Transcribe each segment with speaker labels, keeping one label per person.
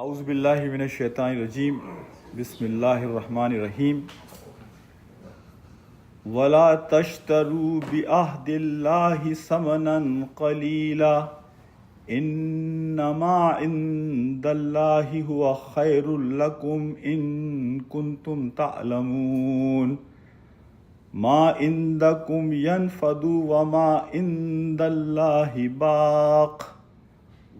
Speaker 1: اعوذ باللہ من الشیطان الرجیم بسم اللہ الرحمن الرحیم ولا تشتروا بعهد الله ثمنا قليلا انما عند الله هو خير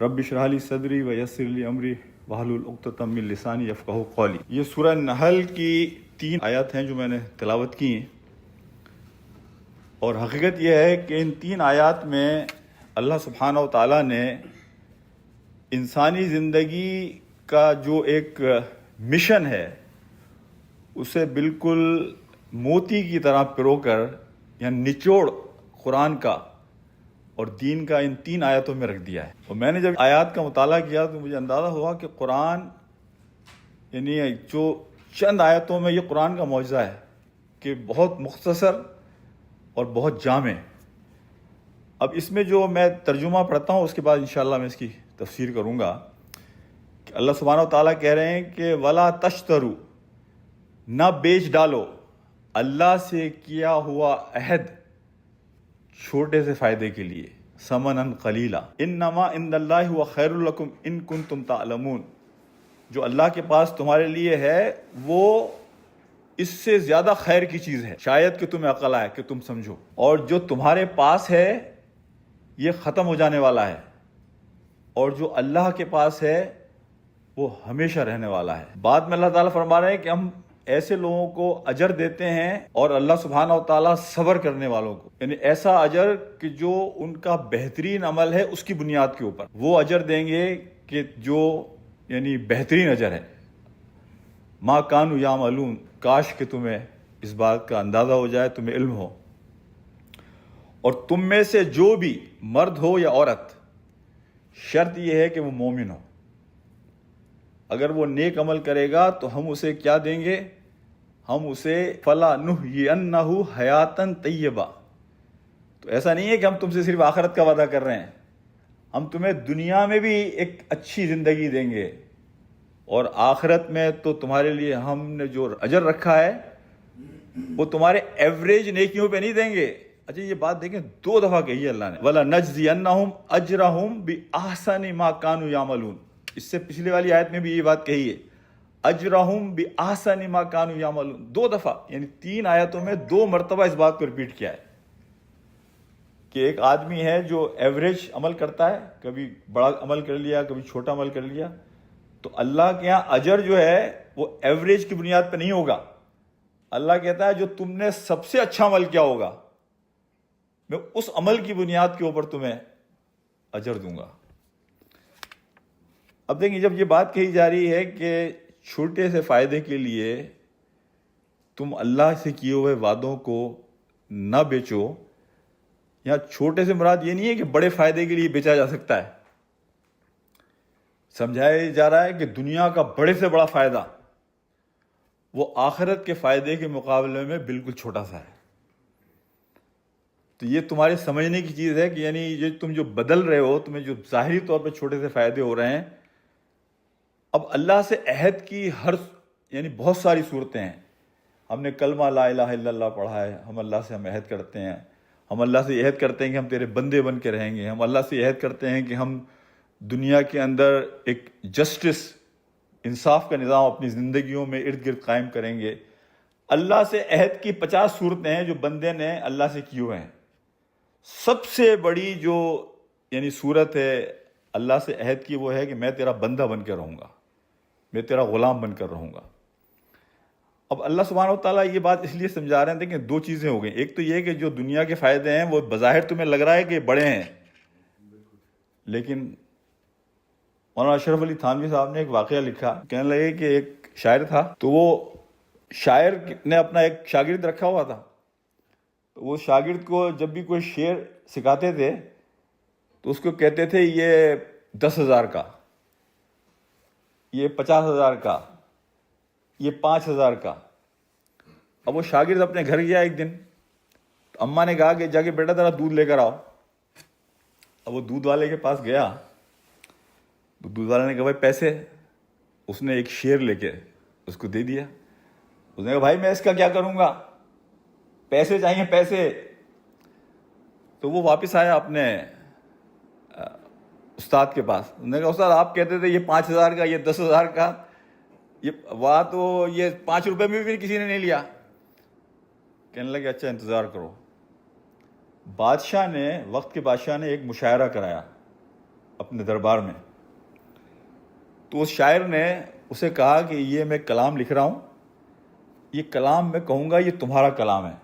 Speaker 1: رب اشرح لی صدری و یسر لی امری واحلل عقدۃ من لسانی یفقهوا قولی یہ سورہ نحل کی تین آیات ہیں جو میں نے تلاوت کی ہیں۔ اور حقیقت یہ ہے کہ ان تین آیات میں اللہ سبحانہ و تعالیٰ نے انسانی زندگی کا جو ایک مشن ہے، اسے بالکل موتی کی طرح پرو کر یا نچوڑ قرآن کا اور دین کا ان تین آیتوں میں رکھ دیا ہے۔ اور میں نے جب آیات کا مطالعہ کیا تو مجھے اندازہ ہوا کہ قرآن یعنی جو چند آیتوں میں یہ قرآن کا معجزہ ہے کہ بہت مختصر اور بہت جامع اب اس میں جو میں ترجمہ پڑھتا ہوں، اس کے بعد انشاءاللہ میں اس کی تفسیر کروں گا کہ اللہ سبحانہ و تعالیٰ کہہ رہے ہیں کہ ولا تشترو نہ بیچ ڈالو، اللہ سے کیا ہوا عہد۔ چھوٹے سے فائدے کے لیے سمن ان خلیلہ ان نما ان اللہ و خیر القم ان کن تم تعلمون۔ جو اللہ کے پاس تمہارے لیے ہے، وہ اس سے زیادہ خیر کی چیز ہے۔ شاید کہ تمہیں عقل آئے، کہ تم سمجھو۔ اور جو تمہارے پاس ہے، یہ ختم ہو جانے والا ہے۔ اور جو اللہ کے پاس ہے، وہ ہمیشہ رہنے والا ہے۔ بعد میں اللہ تعالیٰ فرما رہے ہیں کہ ہم ایسے لوگوں کو اجر دیتے ہیں اور اللہ سبحانہ و تعالیٰ صبر کرنے والوں کو۔ یعنی ایسا اجر کہ جو ان کا بہترین عمل ہے اس کی بنیاد کے اوپر۔ وہ اجر دیں گے کہ جو یعنی بہترین اجر ہے۔ ماں کانو یا معلوم کاش کہ تمہیں اس بات کا اندازہ ہو جائے، تمہیں علم ہو۔ اور تم میں سے جو بھی مرد ہو یا عورت، شرط یہ ہے کہ وہ مومن ہو۔ اگر وہ نیک عمل کرے گا تو ہم اسے کیا دیں گے؟ ہم اسے فلا نہ حیاتن طیبہ۔ تو ایسا نہیں ہے کہ ہم تم سے صرف آخرت کا وعدہ کر رہے ہیں۔ ہم تمہیں دنیا میں بھی ایک اچھی زندگی دیں گے۔ اور آخرت میں تو تمہارے لیے ہم نے جو اجر رکھا ہے، وہ تمہارے ایوریج نیکیوں پہ نہیں دیں گے۔ اچھا یہ بات دیکھیں، دو دفعہ کہی ہے اللہ نے۔ ولا نجزی انہم اجرہم بی احسن ما کانو اس سے پچھلی والی آیت میں بھی یہ بات کہی ہے۔ اجرہم بی احسن ما کانو یعملون۔ دو دفعہ یعنی تین آیتوں میں دو مرتبہ اس بات کو ریپیٹ کیا ہے کہ ایک آدمی ہے جو ایوریج عمل کرتا ہے، کبھی بڑا عمل کر لیا، کبھی چھوٹا عمل کر لیا، تو اللہ کے یہاں اجر جو ہے وہ ایوریج کی بنیاد پہ نہیں ہوگا۔ اللہ کہتا ہے جو تم نے سب سے اچھا عمل کیا ہوگا، میں اس عمل کی بنیاد کے اوپر تمہیں اجر دوں گا۔ اب دیکھیں جب یہ بات کہی جا رہی ہے کہ چھوٹے سے فائدے کے لیے تم اللہ سے کیے ہوئے وعدوں کو نہ بیچو، یا چھوٹے سے مراد یہ نہیں ہے کہ بڑے فائدے کے لیے بیچا جا سکتا ہے۔ سمجھایا جا رہا ہے کہ دنیا کا بڑے سے بڑا فائدہ وہ آخرت کے فائدے کے مقابلے میں بالکل چھوٹا سا ہے۔ تو یہ تمہارے سمجھنے کی چیز ہے کہ یعنی یہ تم جو بدل رہے ہو، تمہیں جو ظاہری طور پہ چھوٹے سے فائدے ہو رہے ہیں اب اللہ سے عہد کی ہر یعنی بہت ساری صورتیں ہیں۔ ہم نے کلمہ لا الہ الا اللہ پڑھا ہے، ہم اللہ سے ہم عہد کرتے ہیں۔ ہم اللہ سے عہد کرتے ہیں کہ ہم تیرے بندے بن کے رہیں گے۔ ہم اللہ سے عہد کرتے ہیں کہ ہم دنیا کے اندر ایک جسٹس، انصاف کا نظام اپنی زندگیوں میں ارد گرد قائم کریں گے۔ اللہ سے عہد کی پچاس صورتیں ہیں جو بندے نے اللہ سے کی ہوئے ہیں۔ سب سے بڑی جو یعنی صورت ہے، اللہ سے عہد کی وہ ہے کہ میں تیرا بندہ بن کے رہوں گا۔ میں تیرا غلام بن کر رہوں گا۔ اب اللہ سبحانہ و تعالیٰ یہ بات اس لیے سمجھا رہے ہیں کہ دو چیزیں ہو گئیں۔ ایک تو یہ کہ جو دنیا کے فائدے ہیں، وہ بظاہر تمہیں لگ رہا ہے کہ بڑے ہیں۔ لیکن مولانا اشرف علی تھانوی صاحب نے ایک واقعہ لکھا، کہنے لگے کہ ایک شاعر تھا، تو وہ شاعر نے اپنا ایک شاگرد رکھا ہوا تھا۔ تو وہ شاگرد کو جب بھی کوئی شعر سکھاتے تھے، تو اس کو کہتے تھے یہ دس ہزار کا۔ یہ پچاس ہزار کا، یہ پانچ ہزار کا۔ اب وہ شاگرد اپنے گھر گیا ایک دن۔ تو اماں نے کہا کہ جا کے بیٹا ذرا دودھ لے کر آؤ۔ اب وہ دودھ والے کے پاس گیا۔ تو دودھ والے نے کہا، بھائی، پیسے۔ اس نے ایک شیر لے کے اس کو دے دیا۔ اس نے کہا، بھائی، میں اس کا کیا کروں گا؟ پیسے چاہیے، پیسے۔ تو وہ واپس آیا اپنے استاد کے پاس۔ اس نے کہا، استاد، آپ کہتے تھے یہ پانچ ہزار کا، یہ دس ہزار کا۔ یہ وہاں تو یہ پانچ روپے میں بھی کسی نے نہیں لیا۔ کہنے لگے اچھا انتظار کرو۔ بادشاہ نے، وقت کے بادشاہ نے ایک مشاعرہ کرایا اپنے دربار میں۔ تو اس شاعر نے اسے کہا کہ یہ میں کلام لکھ رہا ہوں۔ یہ کلام میں کہوں گا، یہ تمہارا کلام ہے۔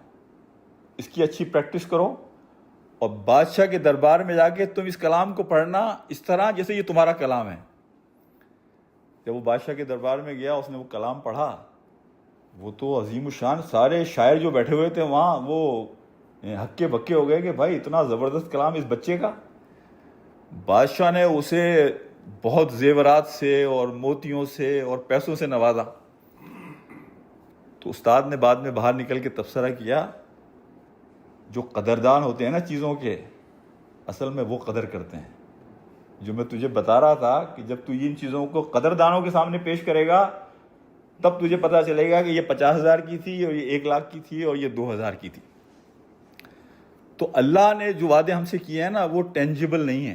Speaker 1: اس کی اچھی پریکٹس کرو۔ اور بادشاہ کے دربار میں جا کے تم اس کلام کو پڑھنا اس طرح جیسے یہ تمہارا کلام ہے۔ جب وہ بادشاہ کے دربار میں گیا، اس نے وہ کلام پڑھا، وہ تو عظیم الشان سارے شاعر جو بیٹھے ہوئے تھے وہاں، وہ ہکے بکے ہو گئے کہ بھائی اتنا زبردست کلام اس بچے کا۔ بادشاہ نے اسے بہت زیورات سے اور موتیوں سے اور پیسوں سے نوازا۔ تو استاد نے بعد میں باہر نکل کے تبصرہ کیا۔ جو قدردان ہوتے ہیں نا چیزوں کے، اصل میں وہ قدر کرتے ہیں۔ جو میں تجھے بتا رہا تھا کہ جب تو ان چیزوں کو قدردانوں کے سامنے پیش کرے گا، تب تجھے پتا چلے گا کہ یہ پچاس ہزار کی تھی اور یہ ایک لاکھ کی تھی اور یہ دو ہزار کی تھی۔ تو اللہ نے جو وعدے ہم سے کیے ہیں نا، وہ ٹینجیبل نہیں ہیں۔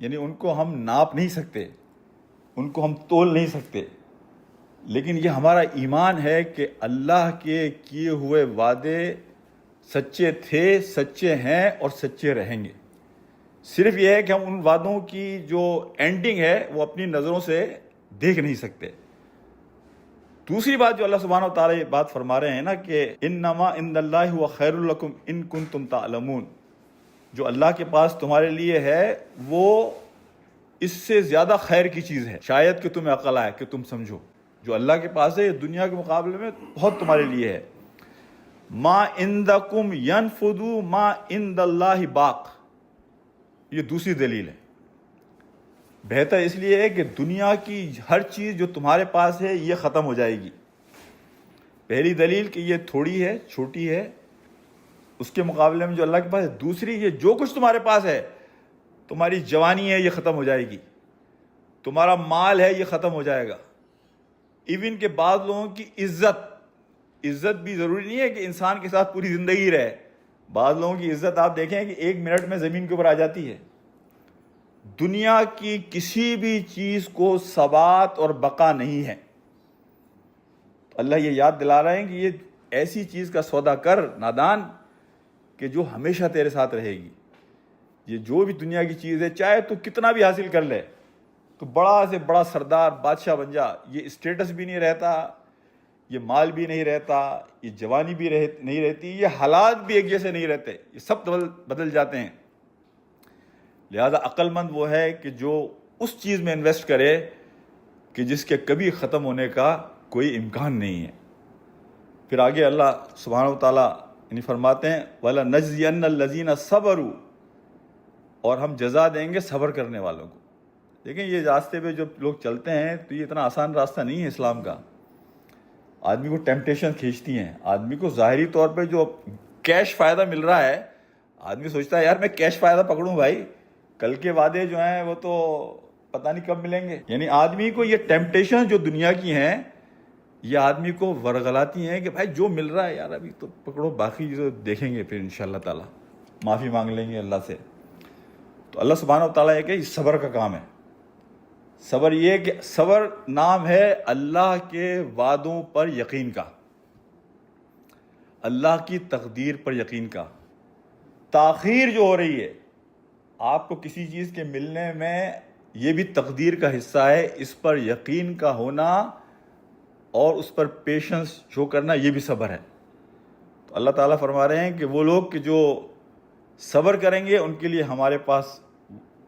Speaker 1: یعنی ان کو ہم ناپ نہیں سکتے، ان کو ہم تول نہیں سکتے۔ لیکن یہ ہمارا ایمان ہے کہ اللہ کے کیے ہوئے وعدے سچے تھے، سچے ہیں اور سچے رہیں گے۔ صرف یہ ہے کہ ہم ان وعدوں کی جو اینڈنگ ہے، وہ اپنی نظروں سے دیکھ نہیں سکتے۔ دوسری بات جو اللہ سبحانہ و تعالیٰ یہ بات فرما رہے ہیں نا کہ ان نما ان اللہ و خیر القم ان کن تم تعلمون۔ جو اللہ کے پاس تمہارے لیے ہے، وہ اس سے زیادہ خیر کی چیز ہے۔ شاید کہ تمہیں عقل آئے، کہ تم سمجھو۔ جو اللہ کے پاس ہے، یہ دنیا کے مقابلے میں بہت تمہارے لیے ہے۔ ما اندکم ینفدو ما اند اللہ باق. یہ دوسری دلیل ہے. بہتر اس لیے ہے کہ دنیا کی ہر چیز جو تمہارے پاس ہے یہ ختم ہو جائے گی. پہلی دلیل کہ یہ تھوڑی ہے، چھوٹی ہے، اس کے مقابلے میں جو اللہ کے پاس ہے، دوسری یہ جو کچھ تمہارے پاس ہے، تمہاری جوانی ہے، یہ ختم ہو جائے گی. تمہارا مال ہے، یہ ختم ہو جائے گا. ایون کے بعض لوگوں کی عزت عزت بھی ضروری نہیں ہے کہ انسان کے ساتھ پوری زندگی رہے۔ بعض لوگوں کی عزت آپ دیکھیں کہ ایک منٹ میں زمین کے اوپر آ جاتی ہے۔ دنیا کی کسی بھی چیز کو ثبات اور بقا نہیں ہے۔ اللہ یہ یاد دلا رہے ہیں کہ یہ ایسی چیز کا سودا کر، نادان، کہ جو ہمیشہ تیرے ساتھ رہے گی۔ یہ جو بھی دنیا کی چیز ہے، چاہے تو کتنا بھی حاصل کر لے، تو بڑا سے بڑا سردار، بادشاہ بن جا، یہ اسٹیٹس بھی نہیں رہتا۔ یہ مال بھی نہیں رہتا، یہ جوانی بھی رہ نہیں رہتی، یہ حالات بھی ایک جیسے نہیں رہتے، یہ سب بدل جاتے ہیں۔ لہذا عقل مند وہ ہے کہ جو اس چیز میں انویسٹ کرے کہ جس کے کبھی ختم ہونے کا کوئی امکان نہیں ہے۔ پھر آگے اللہ سبحانہ و تعالیٰ یعنی فرماتے ہیں والا نزین الزین صبر اور ہم جزا دیں گے صبر کرنے والوں کو۔ دیکھیں یہ راستے پہ جو لوگ چلتے ہیں تو یہ اتنا آسان راستہ نہیں ہے اسلام کا۔ آدمی کو ٹیمپٹیشن کھینچتی ہیں۔ آدمی کو ظاہری طور پہ جو کیش فائدہ مل رہا ہے، آدمی سوچتا ہے، یار میں کیش فائدہ پکڑوں بھائی۔ کل کے وعدے جو ہیں، وہ تو پتہ نہیں کب ملیں گے۔ یعنی آدمی کو یہ ٹیمپٹیشن جو دنیا کی ہیں، یہ آدمی کو ورغلاتی ہیں کہ بھائی جو مل رہا ہے، یار ابھی تو پکڑو، باقی جو دیکھیں گے پھر ان شاء اللہ تعالیٰ۔ معافی مانگ لیں گے اللہ سے۔ تو اللہ سبحانہ و تعالیٰ یہ کہ صبر کا کام ہے۔ صبر یہ کہ صبر نام ہے اللہ کے وعدوں پر یقین کا۔ اللہ کی تقدیر پر یقین کا۔ تاخیر جو ہو رہی ہے، آپ کو کسی چیز کے ملنے میں یہ بھی تقدیر کا حصہ ہے، اس پر یقین کا ہونا اور اس پر پیشنس شو کرنا، یہ بھی صبر ہے۔ تو اللہ تعالیٰ فرما رہے ہیں کہ وہ لوگ کہ جو صبر کریں گے، ان کے لیے ہمارے پاس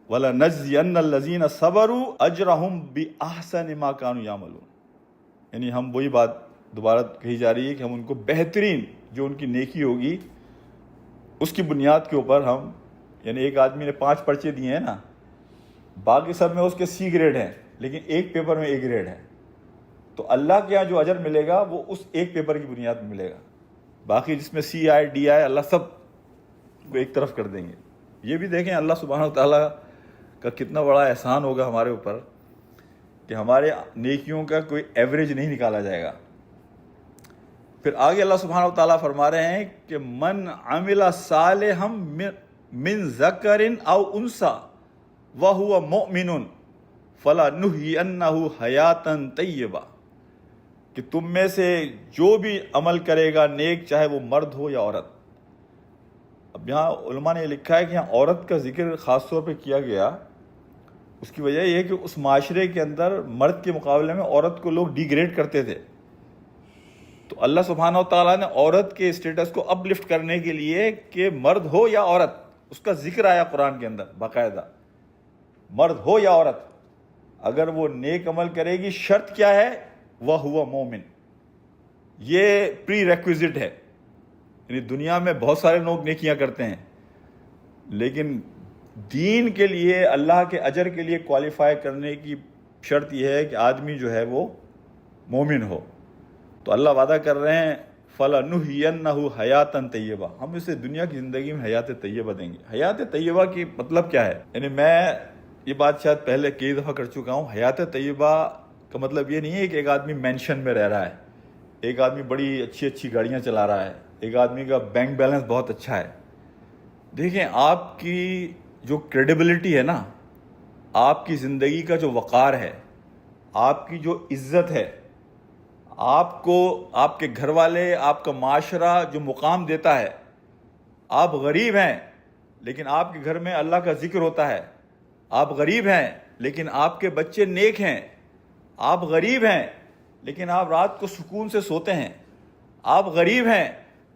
Speaker 1: ولا نزین الزین صبر اجرحم بھی آحسن ما کانو یعنی ہم وہی بات دوبارہ کہی جا رہی ہے کہ ہم ان کو بہترین جو ان کی نیکی ہوگی، اس کی بنیاد کے اوپر ہم یعنی ایک آدمی نے پانچ پرچے دیے ہیں نا، باقی سب میں اس کے سی گریڈ ہیں، لیکن ایک پیپر میں اے گریڈ ہے تو اللہ کے یہاں جو اجر ملے گا، وہ اس ایک پیپر کی بنیاد میں ملے گا۔ باقی جس میں سی آئے ڈی آئے اللہ سب کو ایک طرف کر دیں گے۔ یہ بھی دیکھیں اللہ سبحانہ و تعالیٰ کا کتنا بڑا احسان ہوگا ہمارے اوپر کہ ہمارے نیکیوں کا کوئی ایوریج نہیں نکالا جائے گا۔ پھر آگے اللہ سبحانہ و تعالیٰ فرما رہے ہیں کہ من عمل صالحم من ذکر او انسا وہ مؤمن فلا نہی انہو حیاتن طیبہ۔ کہ تم میں سے جو بھی عمل کرے گا نیک، چاہے وہ مرد ہو یا عورت۔ اب یہاں علماء نے لکھا ہے کہ یہاں عورت کا ذکر خاص طور پہ کیا گیا اس کی وجہ یہ ہے کہ اس معاشرے کے اندر مرد کے مقابلے میں عورت کو لوگ ڈی گریڈ کرتے تھے۔ تو اللہ سبحانہ و تعالیٰ نے عورت کے اسٹیٹس کو اپ لفٹ کرنے کے لیے کہ مرد ہو یا عورت، اس کا ذکر آیا قرآن کے اندر باقاعدہ۔ مرد ہو یا عورت، اگر وہ نیک عمل کرے گی، شرط کیا ہے؟ وہ ہوا مومن یہ پری ریکوزٹ ہے۔ یعنی دنیا میں بہت سارے لوگ نیکیاں کرتے ہیں، لیکن دین کے لیے، اللہ کے اجر کے لیے کوالیفائی کرنے کی شرط یہ ہے کہ آدمی جو ہے وہ مومن ہو۔ تو اللہ وعدہ کر رہے ہیں فلاں نہ حیاتن طیبہ ہم اسے دنیا کی زندگی میں حیات طیبہ دیں گے۔ حیات طیبہ کی مطلب کیا ہے؟ یعنی میں یہ بات شاید پہلے کئی دفعہ کر چکا ہوں۔ حیات طیبہ کا مطلب یہ نہیں ہے کہ ایک آدمی مینشن میں رہ رہا ہے۔ ایک آدمی بڑی اچھی اچھی گاڑیاں چلا رہا ہے۔ ایک آدمی کا بینک بیلنس بہت اچھا ہے۔ دیکھیں، آپ کی جو کریڈیبلٹی ہے نا، آپ کی زندگی کا جو وقار ہے، آپ کی جو عزت ہے، آپ کو، آپ کے گھر والے، آپ کا معاشرہ جو مقام دیتا ہے، آپ غریب ہیں، لیکن آپ کے گھر میں اللہ کا ذکر ہوتا ہے، آپ غریب ہیں، لیکن آپ کے بچے نیک ہیں، آپ غریب ہیں، لیکن آپ رات کو سکون سے سوتے ہیں، آپ غریب ہیں،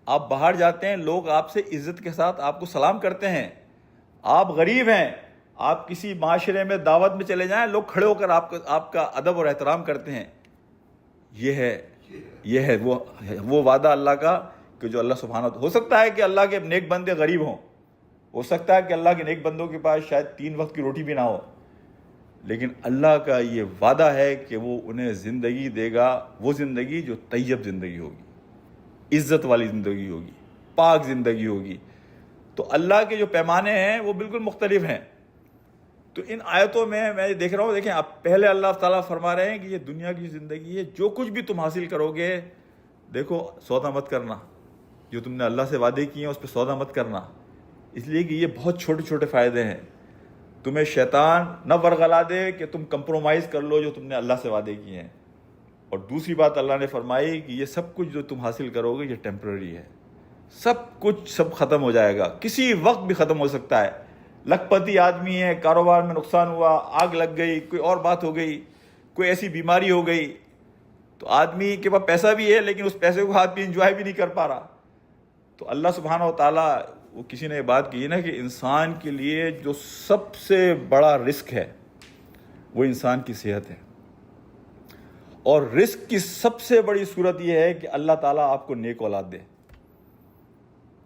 Speaker 1: آپ باہر جاتے ہیں، لوگ آپ سے عزت کے ساتھ آپ کو سلام کرتے ہیں آپ غریب ہیں، آپ کسی معاشرے میں دعوت میں چلے جائیں، لوگ کھڑے ہو کر آپ کا آپ کا ادب اور احترام کرتے ہیں۔ یہ ہے یہ ہے، وہ وہ وعدہ اللہ کا کہ جو اللہ سبحانہ ہو سکتا ہے کہ اللہ کے نیک بندے غریب ہوں۔ ہو سکتا ہے کہ اللہ کے نیک بندوں کے پاس شاید تین وقت کی روٹی بھی نہ ہو۔ لیکن اللہ کا یہ وعدہ ہے کہ وہ انہیں زندگی دے گا، وہ زندگی جو طیب زندگی ہوگی، عزت والی زندگی ہوگی، پاک زندگی ہوگی۔ تو اللہ کے جو پیمانے ہیں وہ بالکل مختلف ہیں۔ تو ان آیتوں میں میں دیکھ رہا ہوں، دیکھیں اب پہلے اللہ تعالیٰ فرما رہے ہیں کہ یہ دنیا کی زندگی ہے، جو کچھ بھی تم حاصل کرو گے، دیکھو، سودا مت کرنا۔ جو تم نے اللہ سے وعدے کیے ہیں، اس پہ سودا مت کرنا۔ اس لیے کہ یہ بہت چھوٹے چھوٹے فائدے ہیں۔ تمہیں شیطان نہ ورغلا دے کہ تم کمپرومائز کر لو جو تم نے اللہ سے وعدے کیے ہیں۔ اور دوسری بات اللہ نے فرمائی کہ یہ سب کچھ جو تم حاصل کرو گے، یہ ٹیمپرری ہے۔ سب کچھ سب ختم ہو جائے گا۔ کسی وقت بھی ختم ہو سکتا ہے۔ لکھپتی آدمی ہے، کاروبار میں نقصان ہوا، آگ لگ گئی، کوئی اور بات ہو گئی، کوئی ایسی بیماری ہو گئی۔ تو آدمی کے پاس پیسہ بھی ہے، لیکن اس پیسے کو آدمی انجوائے بھی نہیں کر پا رہا۔ تو اللہ سبحانہ و تعالیٰ وہ کسی نے یہ بات کی نا کہ انسان کے لیے جو سب سے بڑا رسک ہے، وہ انسان کی صحت ہے۔ اور رسک کی سب سے بڑی صورت یہ ہے کہ اللہ تعالیٰ آپ کو نیک اولاد دے۔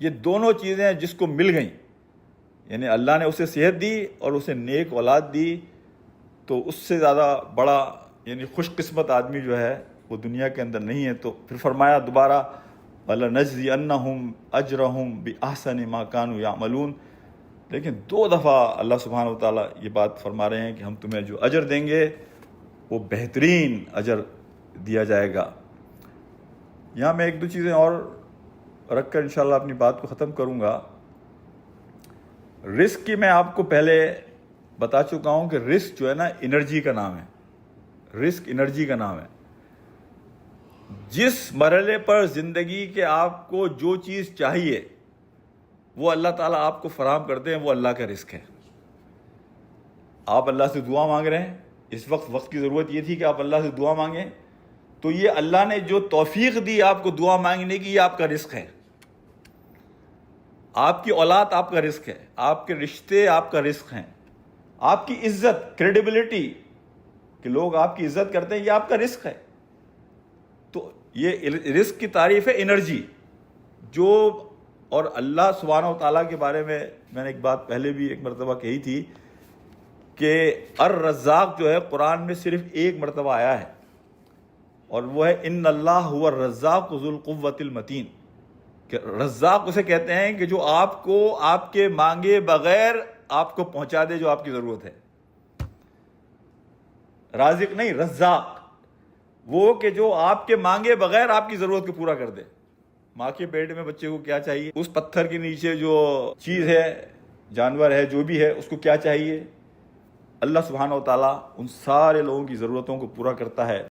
Speaker 1: یہ دونوں چیزیں جس کو مل گئیں یعنی اللہ نے اسے صحت دی اور اسے نیک اولاد دی، تو اس سے زیادہ بڑا یعنی خوش قسمت آدمی جو ہے، وہ دنیا کے اندر نہیں ہے۔ تو پھر فرمایا دوبارہ اللہ نزی انہم اجرہم بھی آسن ماں کانو یا ملون لیکن دو دفعہ اللہ سبحانہ و تعالیٰ یہ بات فرما رہے ہیں کہ ہم تمہیں جو اجر دیں گے، وہ بہترین اجر دیا جائے گا۔ یہاں میں ایک دو چیزیں اور رکھ کر انشاءاللہ اپنی بات کو ختم کروں گا۔ رسک کی میں آپ کو پہلے بتا چکا ہوں کہ رسک جو ہے نا انرجی کا نام ہے۔ رسک انرجی کا نام ہے۔ جس مرحلے پر زندگی کے آپ کو جو چیز چاہیے، وہ اللہ تعالیٰ آپ کو فراہم کرتے ہیں، وہ اللہ کا رزق ہے۔ آپ اللہ سے دعا مانگ رہے ہیں۔ اس وقت وقت کی ضرورت یہ تھی کہ آپ اللہ سے دعا مانگیں۔ تو یہ اللہ نے جو توفیق دی آپ کو دعا مانگنے کی، یہ آپ کا رزق ہے۔ آپ کی اولاد آپ کا رزق ہے، آپ کے رشتے آپ کا رزق ہیں۔ آپ کی عزت کریڈیبلٹی کہ لوگ آپ کی عزت کرتے ہیں، یہ آپ کا رزق ہے۔ تو یہ رزق کی تعریف ہے انرجی۔ جو اور اللہ سبحانہ و تعالیٰ کے بارے میں میں نے ایک بات پہلے بھی ایک مرتبہ کہی تھی کہ الرزاق جو ہے قرآن میں صرف ایک مرتبہ آیا ہے۔ اور وہ ہے ان اللہ ہوا الرزاق ذو المتین کہ رزاق اسے کہتے ہیں کہ جو آپ کو آپ کے مانگے بغیر آپ کو پہنچا دے جو آپ کی ضرورت ہے۔ رازق نہیں، رزاق۔ وہ کہ جو آپ کے مانگے بغیر آپ کی ضرورت کو پورا کر دے۔ ماں کے پیٹ میں بچے کو کیا چاہیے؟ اس پتھر کے نیچے جو چیز ہے، جانور ہے، جو بھی ہے، اس کو کیا چاہیے؟ اللہ سبحانہ و تعالیٰ ان سارے لوگوں کی ضرورتوں کو پورا کرتا ہے۔